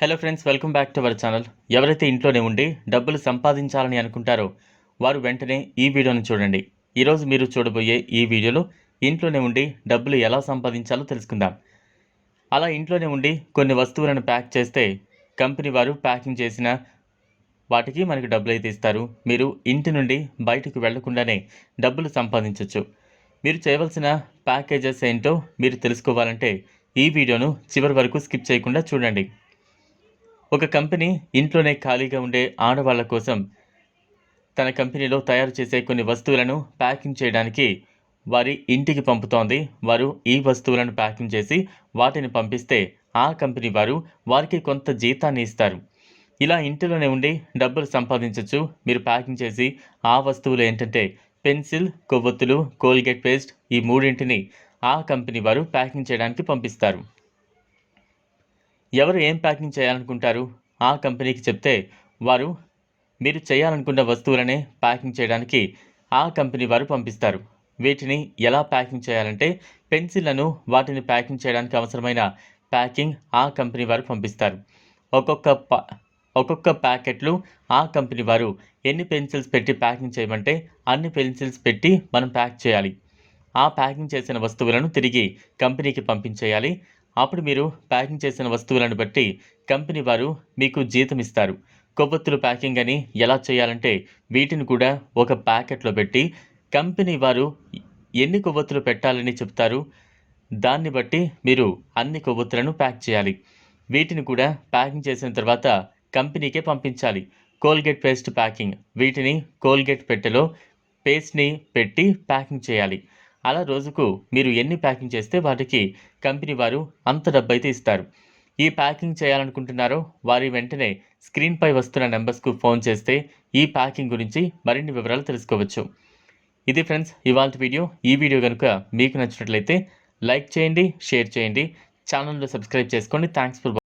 Hello friends welcome back to our channel ఎవరైతే ఇంట్లోనే ఉండి డబ్బులు సంపాదించాలని అనుకుంటారో వారు వెంటనే ఈ వీడియోను చూడండి. ఈరోజు మీరు చూడబోయే ఈ వీడియోలో ఇంట్లోనే ఉండి డబ్బులు ఎలా సంపాదించాలో తెలుసుకుందాం. అలా ఇంట్లోనే ఉండి కొన్ని వస్తువులను ప్యాక్ చేస్తే కంపెనీ వారు ప్యాకింగ్ చేసిన వాటికి మనకు డబ్బులు అయితే ఇస్తారు. మీరు ఇంటి నుండి బయటకు వెళ్ళకుండానే డబ్బులు సంపాదించవచ్చు మీరు చేయవలసిన ప్యాకేజెస్ ఏంటో మీరు తెలుసుకోవాలంటే ఈ వీడియోను చివరి వరకు స్కిప్ చేయకుండా చూడండి. ఒక కంపెనీ ఇంట్లోనే ఖాళీగా ఉండే ఆడవాళ్ళ కోసం తన కంపెనీలో తయారు చేసే కొన్ని వస్తువులను ప్యాకింగ్ చేయడానికి వారి ఇంటికి పంపుతోంది. వారు ఈ వస్తువులను ప్యాకింగ్ చేసి వాటిని పంపిస్తే ఆ కంపెనీ వారు వారికి కొంత జీతాన్ని ఇస్తారు. ఇలా ఇంటిలోనే ఉండి డబ్బులు సంపాదించవచ్చు మీరు ప్యాకింగ్ చేసి ఆ వస్తువులు ఏంటంటే పెన్సిల్ కొవ్వొత్తులు కోల్గేట్ పేస్ట్ ఈ మూడింటిని ఆ కంపెనీ వారు ప్యాకింగ్ చేయడానికి పంపిస్తారు. ఎవరు ఏం ప్యాకింగ్ చేయాలనుకుంటారు? ఆ కంపెనీకి చెప్తే వారు మీరు చేయాలనుకున్న వస్తువులనే ప్యాకింగ్ చేయడానికి ఆ కంపెనీ వారు పంపిస్తారు. వీటిని ఎలా ప్యాకింగ్ చేయాలంటే పెన్సిళ్ళను వాటిని ప్యాకింగ్ చేయడానికి అవసరమైన ప్యాకింగ్ ఆ కంపెనీ వారు పంపిస్తారు. ఒక్కొక్క ప ఒక్కొక్క ప్యాకెట్లు ఆ కంపెనీ వారు ఎన్ని పెన్సిల్స్ పెట్టి ప్యాకింగ్ చేయమంటే అన్ని పెన్సిల్స్ పెట్టి మనం ప్యాక్ చేయాలి. ఆ ప్యాకింగ్ చేసిన వస్తువులను తిరిగి కంపెనీకి పంపించేయాలి. అప్పుడు మీరు ప్యాకింగ్ చేసిన వస్తువులను బట్టి కంపెనీ వారు మీకు జీతం ఇస్తారు కొవ్వొత్తులు ప్యాకింగ్ అని ఎలా చేయాలంటే వీటిని కూడా ఒక ప్యాకెట్లో పెట్టి కంపెనీ వారు ఎన్ని కొవ్వొత్తులు పెట్టాలని చెప్తారు దాన్ని బట్టి మీరు అన్ని కొవ్వొత్తులను ప్యాక్ చేయాలి. వీటిని కూడా ప్యాకింగ్ చేసిన తర్వాత కంపెనీకే పంపించాలి. Colgate paste packing. వీటిని కోల్గేట్ పెట్టెలో పేస్ట్ని పెట్టి ప్యాకింగ్ చేయాలి. అలా రోజుకు మీరు ఎన్ని ప్యాకింగ్ చేస్తే వాటికి కంపెనీ వారు అంత డబ్బు అయితే ఇస్తారు. ఈ ప్యాకింగ్ చేయాలనుకుంటున్నారో వారి వెంటనే స్క్రీన్పై వస్తున్న నెంబర్స్కు ఫోన్ చేస్తే ఈ ప్యాకింగ్ గురించి మరిన్ని వివరాలు తెలుసుకోవచ్చు. ఇది ఫ్రెండ్స్ ఇవాళ వీడియో. ఈ వీడియో కనుక మీకు నచ్చినట్లయితే లైక్ చేయండి షేర్ చేయండి. ఛానల్లో సబ్స్క్రైబ్ చేసుకోండి థ్యాంక్స్ ఫర్